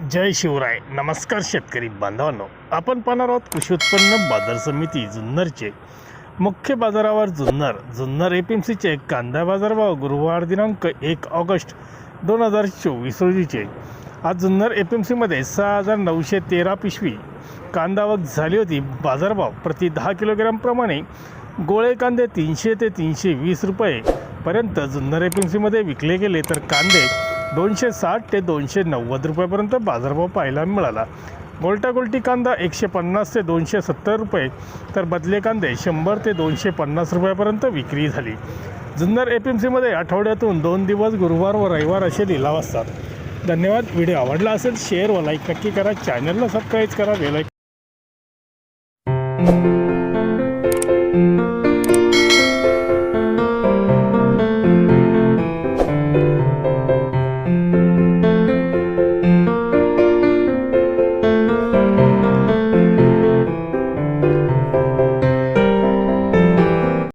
जय शिवराय. नमस्कार शेतकरी बांधवांनो. आपण पाहणार आहोत कृषी उत्पन्न बाजार समिती जुन्नरचे. मुख्य बाजारावर Junnar. Junnar A P M सीचे कांदा बाजारभाव गुरुवार दिनांक एक ऑगस्ट दोन हजार चोवीस रोजीचे. आज जुन्नर ए पी एम सीमध्ये सहा हजार नऊशे तेरा पिशवी. कांदा झाली होती. बाजारभाव प्रति दहा किलोग्रॅमप्रमाणे गोळे कांदे तीनशे ते तीनशे वीस रुपये पर्यंत जुन्नर ए पी एम सीमध्ये विकले गेले. तर कांदे दोनशे साठ ते दोनशे नव्वद रुपयापर्यंत बाजारभाव पाहायला मिळाला. गोलटा गोलटी कांदा एकशे पन्नास ते दोनशे सत्तर रुपये तर बदले कांदे शंभर ते दोनशे पन्नास रुपयापर्यंत विक्री झाली. जुन्नर ए पी एम सीमध्ये आठवड्यातून दोन दिवस गुरुवार व रविवार असे लिलाव असतात. धन्यवाद. व्हिडिओ आवडला असेल शेअर व लाईक नक्की करा. चॅनलला सबस्क्राईब करा. बेलाईक